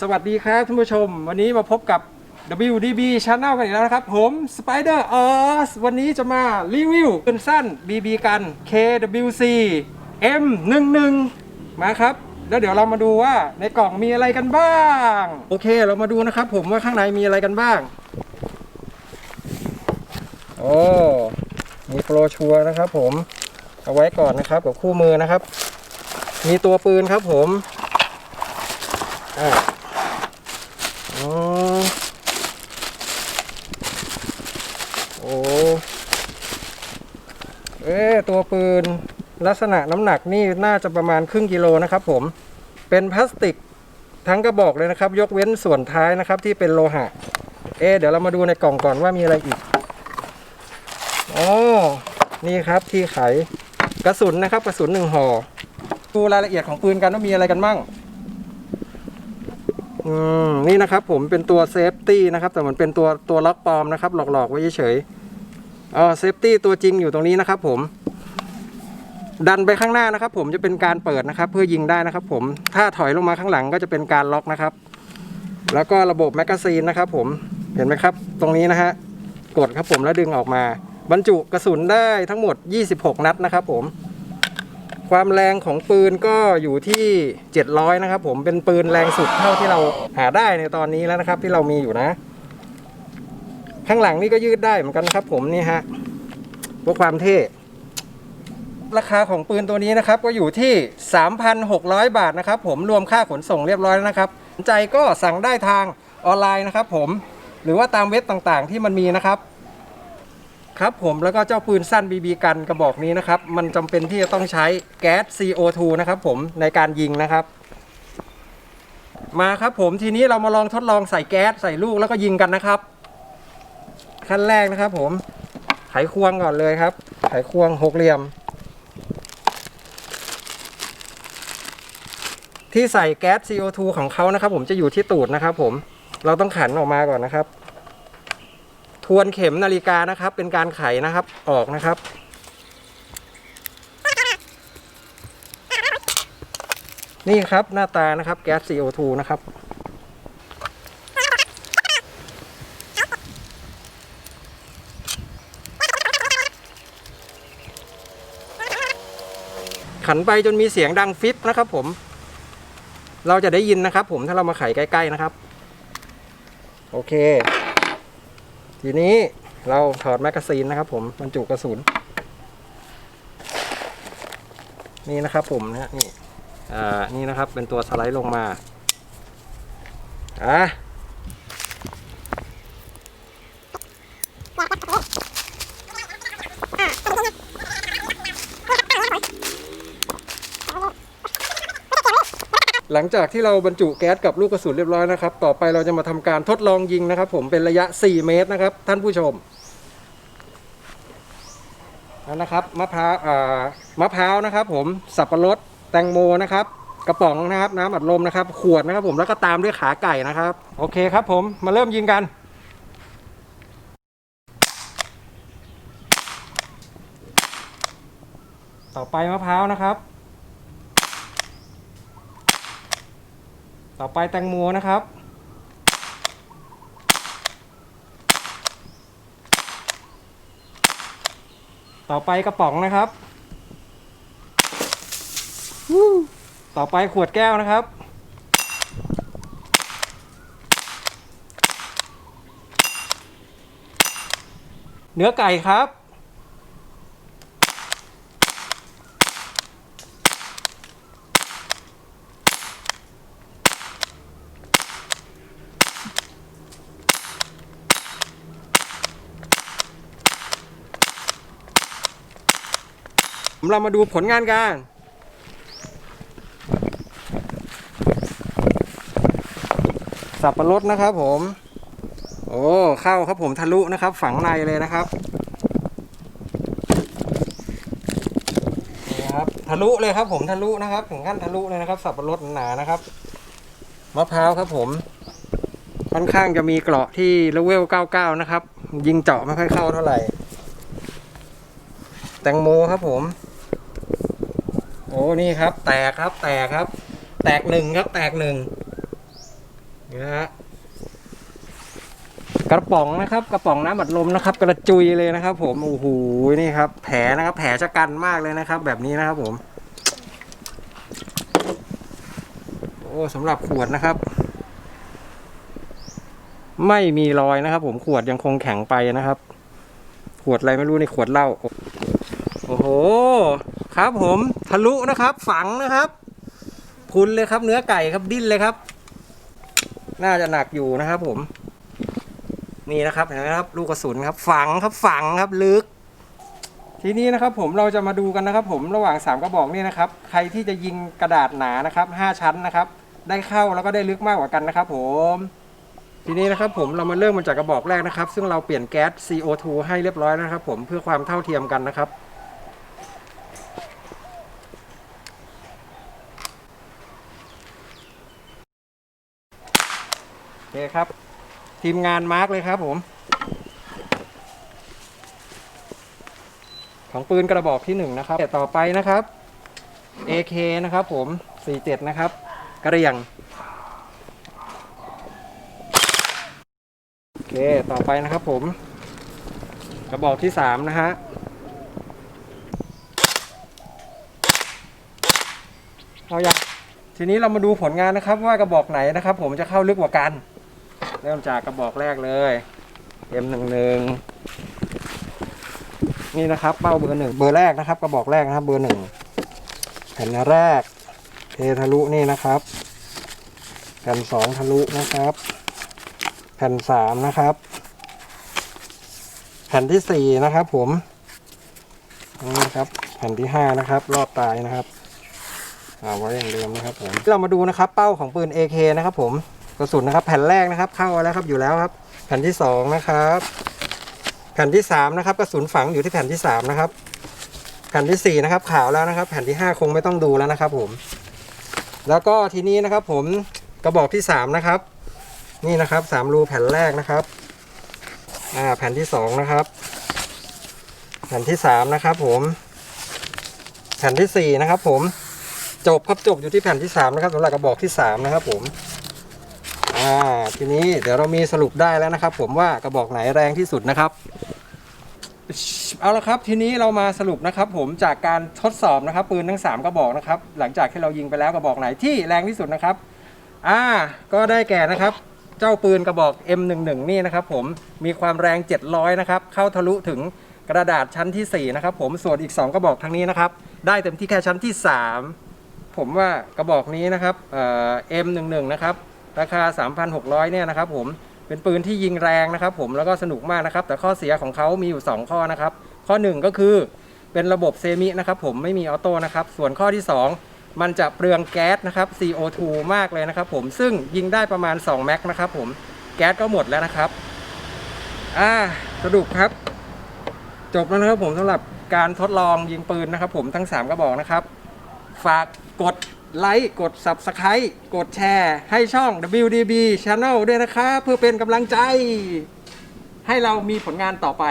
สวัสดีครับท่านผู้ชม วันนี้มาพบกับ WDB Channel กันอีกแล้วนะครับ ผม Spider o s วันนี้จะมารีวิวปืนสั้น BB กัน KWC M11 มาครับ แล้วเดี๋ยวเรามาดูว่าในกล่องมีอะไรกันบ้าง โอเคเรามาดูนะครับผมว่าข้างในมีอะไรกันบ้าง โอ้มีโปรชัวร์นะครับผมเอาไว้ก่อนนะครับกับคู่มือนะครับ มีตัวปืนครับผมอ่าอ๋อโอ้เอ๊ตัวปืนลักษณะน้ำหนักนี่น่าจะประมาณครึ่งกิโลนะครับผม เป็นพลาสติกทั้งกระบอกเลยนะครับ ยกเว้นส่วนท้ายนะครับที่เป็นโลหะ เอ๊เดี๋ยวเรามาดูในกล่องก่อนว่ามีอะไรอีก อ๋อ นี่ครับที่ไขกระสุนนะครับ กระสุนหนึ่งห่อ ดูรายละเอียดของปืนกันว่ามีอะไรกันบ้างอืมนี่นะครับผมเป็นตัวเซฟตี้นะครับแต่มันเป็นตัวตัวล็อกปลอมนะครับ หลอกๆไว้เฉยๆอ๋อเซฟตี้ตัวจริงอยู่ตรงนี้นะครับผม ดันไปข้างหน้านะครับ ผมจะเป็นการเปิดนะครับ เพื่อยิงได้นะครับ ผมถ้าถอยลงมาข้างหลังก็จะเป็นการล็อกนะครับ แล้วก็ระบบแมกกาซีนนะครับ ผมเห็นไหมครับ ตรงนี้นะฮะกดครับผมแล้วดึงออกมา บรรจุกระสุนได้ทั้งหมด 26 นัดนะครับ ผม ความแรงของปืนก็อยู่ที่ 700 นะครับผมเป็นปืนแรงสุดเท่าที่เราหาได้ในตอนนี้แล้วนะครับ ที่เรามีอยู่นะ ข้างหลังนี่ก็ยืดได้เหมือนกันนะครับ ผมนี่ฮะเพื่อความเท่ราคาของปืนตัวนี้นะครับก็อยู่ที่ 3,600 บาทนะครับ ผมรวมค่าขนส่งเรียบร้อยแล้วนะครับสนใจก็สั่งได้ทางออนไลน์นะครับ ผมหรือว่าตามเว็บต่างๆที่มันมีนะครับ ครับผมแล้วก็เจ้าปืนสั้น BB กันกระบอกนี้นะครับ มันจำเป็นที่จะต้องใช้แก๊ส CO2 นะครับผมในการยิงนะครับ มาครับผมทีนี้เรามาลองทดลองใส่แก๊สใส่ลูกแล้วก็ยิงกันนะครับ ขั้นแรกนะครับ ผมไขควงก่อนเลยครับ ไขควงหกเหลี่ยม ที่ใส่แก๊ส CO2 ของเขานะครับ ผมจะอยู่ที่ตูดนะครับ ผมเราต้องขันออกมาก่อนนะครับ วนเข็มนาฬิกานะครับ เป็นการไขนะครับออกนะครับ นี่ครับหน้าตานะครับแก๊ส CO2 นะครับ ขันไปจนมีเสียงดังฟิปนะครับผม เราจะได้ยินนะครับผมถ้าเรามาไขใกล้ ๆนะครับ โอเค ทีนี้เราถอดแมกกาซีนนะครับ ผมบรรจุกระสุน นี่นะครับผมนะฮะนี่อ่านี่นะครับเป็นตัวสไลด์ลงมาอะ หลังจากที่เราบรรจุแก๊สกับลูกกระสุนเรียบร้อยนะครับ ต่อไปเราจะมาทำการทดลองยิงนะครับ ผมเป็นระยะ 4 เมตรนะครับ ท่านผู้ชมนะครับมะพร้าวมะพร้าวนะครับ ผมสับปะรดแตงโมนะครับ กระป๋องนะครับน้ำอัดลมนะครับ ขวดนะครับ ผมแล้วก็ตามด้วยขาไก่นะครับ โอเคครับ ผมมาเริ่มยิงกันต่อไปมะพร้าวนะครับ ต่อไปแตงโมนะครับ ต่อไปกระป๋องนะครับ ต่อไปขวดแก้วนะครับ เนื้อไก่ครับ เรามาดูผลงานกันสับปะรดนะครับผม โอ้เข้าครับผมทะลุนะครับ ฝังในเลยนะครับนี่ครับ ทะลุเลยครับผมทะลุนะครับ ถึงขั้นทะลุเลยนะครับ สับปะรดหนานะครับมะพร้าวครับผม ค่อนข้างจะมีเกราะที่เลเวล 99 นะครับ ยิงเจาะไม่ค่อยเข้าเท่าไหร่ แตงโมครับผม โอ้นี่ครับ แตกครับ แตกครับ แตกหนึ่งครับ แตกหนึ่งนี่นะฮะกระป๋องนะครับ กระป๋องน้ำอัดลมนะครับ กระจุยเลยนะครับ ผมโอ้โหนี่ครับ แผลนะครับ แผลชะกันมากเลยนะครับ แบบนี้นะครับผม โอ้สำหรับขวดนะครับ ไม่มีรอยนะครับ ผมขวดยังคงแข็งไปนะครับ ขวดอะไรไม่รู้ในขวดเหล้าโอ้โห ครับผมทะลุนะครับ ฝังนะครับ พุนเลยครับ เนื้อไก่ครับดิ้นเลยครับ น่าจะหนักอยู่นะครับ ผม นี่นะครับเห็นไหมครับ ลูกกระสุนครับ ฝังครับฝังครับลึก ทีนี้นะครับ ผมเราจะมาดูกันนะครับ ผมระหว่างสามกระบอกนี่นะครับ ใครที่จะยิงกระดาษหนานะครับห้าชั้นนะครับ ได้เข้าแล้วก็ได้ลึกมากกว่ากันนะครับ ผมทีนี้นะครับผมเรามาเริ่มมาจากกระบอกแรกนะครับ ซึ่งเราเปลี่ยนแก๊ส CO2 ให้เรียบร้อยนะครับ ผมเพื่อความเท่าเทียมกันนะครับ เคครับ ทีมงานมาร์กเลยครับผม ของปืนกระบอกที่หนึ่งนะครับต่อไปนะครับ AK นะครับผม 47 นะครับกระเหรี่ยงโอเค ต่อไปนะครับผม กระบอกที่สามนะฮะเอาอย่างทีนี้เรามาดูผลงานนะครับว่ากระบอกไหนนะครับ ผมจะเข้าลึกกว่ากัน เริ่มจากกระบอกแรกเลย M11 นี่นะครับเป้าเบอร์หนึ่งเบอร์แรกนะครับ กระบอกแรกนะครับ เบอร์หนึ่งแผ่นแรกเททะลุนี่นะครับแผ่นสองทะลุนะครับ แผ่นสามนะครับ แผ่นที่สี่นะครับ ผมนี่นะครับ แผ่นที่ห้านะครับ รอบตายนะครับเอาไว้อย่างเดิมนะครับผมเรามาดูนะครับ เป้าของปืน AK นะครับ ผม กระสุนนะครับ แผ่นแรกนะครับ เข้าแล้วครับอยู่แล้วครับ แผ่นที่สองนะครับ แผ่นที่สามนะครับกระสุนฝังอยู่ที่แผ่นที่สามนะครับ แผ่นที่สี่นะครับขาวแล้วนะครับ แผ่นที่ห้าคงไม่ต้องดูแล้วนะครับ ผม แล้วก็ทีนี้นะครับ ผมกระบอกที่สามนะครับ นี่นะครับสามรูแผ่นแรกนะครับ อ่าแผ่นที่สองนะครับ แผ่นที่สามนะครับ ผม แผ่นที่สี่นะครับ ผมจบครับจบอยู่ที่แผ่นที่สามนะครับสำหรับกระบอกที่สามนะครับผม อ่าทีนี้เดี๋ยวเรามีสรุปได้แล้วนะครับ ผมว่ากระบอกไหนแรงที่สุดนะครับเอาละครับทีนี้เรามาสรุปนะครับ ผมจากการทดสอบนะครับ ปืนทั้ง 3 กระบอกนะครับ หลังจากที่เรายิงไปแล้วกระบอกไหนที่แรงที่สุดนะครับ อ่า ก็ได้แก่นะครับ เจ้าปืนกระบอก M11 นี่นะครับ ผมมีความแรง 700 นะครับ เข้าทะลุถึงกระดาษชั้นที่ 4 นะครับ ผมส่วนอีก 2 กระบอกทางนี้นะครับ ได้เต็มที่แค่ชั้นที่ 3 ผมว่ากระบอกนี้นะครับเอ่อ M11 นะครับ ราคา 3,600 เนี่ยนะครับผมเป็นปืนที่ยิงแรงนะครับผมแล้วก็สนุกมากนะครับ แต่ข้อเสียของเขามีอยู่ 2 ข้อนะครับ ข้อ 1 ก็คือเป็นระบบเซมินะครับผมไม่มีออโต้นะครับ ส่วนข้อที่ 2 มันจะเปลืองแก๊สนะครับ CO2 มากเลยนะครับผมซึ่งยิงได้ประมาณ 2 แม็กนะครับผมแก๊สก็หมดแล้วนะครับอ่าสรุปครับ จบแล้วนะครับผมสำหรับการทดลองยิงปืนนะครับผมทั้ง 3 กระบอกนะครับ ฝากกด ไลค์กด Subscribe กดแชร์ ให้ช่อง WDB Channel ด้วยนะครับเพื่อเป็นกำลังใจ ให้เรามีผลงานต่อไป